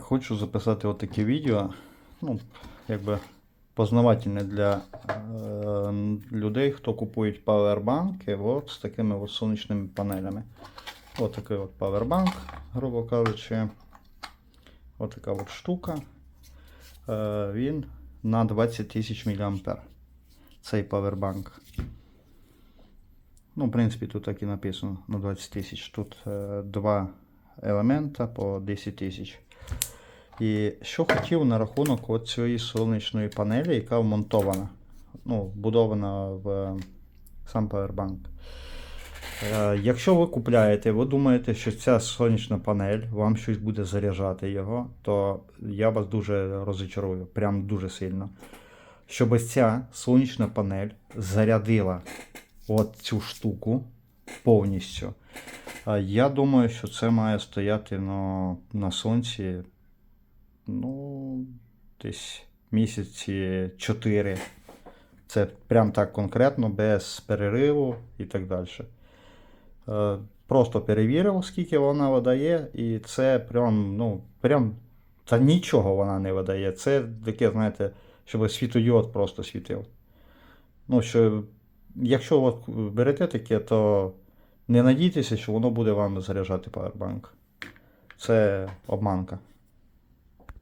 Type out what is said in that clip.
Хочу записати отаке відео. Ну, якби познавательне для е, людей, хто купують павербанки от з такими от сонячними панелями. Ось такий от павербанк, грубо кажучи. Ось така от штука. Е, він на 20 тисяч мА. Цей павербанк. Ну, в принципі, тут так і написано на 20 тисяч. Тут е, два елемента по 10 тисяч. І що хотів на рахунок от цієї сонячної панелі, яка вмонтована, ну, вбудована в е, сам павербанк. Е, Якщо ви купляєте, ви думаєте, що ця сонячна панель вам щось буде заряджати його, то я вас дуже розчарую, прям дуже сильно. Щоб ця сонячна панель зарядила от цю штуку повністю. Я думаю, що це має стояти ну, на сонці ну, десь місяці 4. Це прям так конкретно, без перериву і так далі. Е, Просто перевірив, скільки вона видає, і це прям, ну, прям, та нічого вона не видає. Це таке, знаєте, щоб світодіод просто світив. Ну, що, якщо от берете таке, то не надійтеся, що воно буде вам заряджати Powerbank. Це обманка.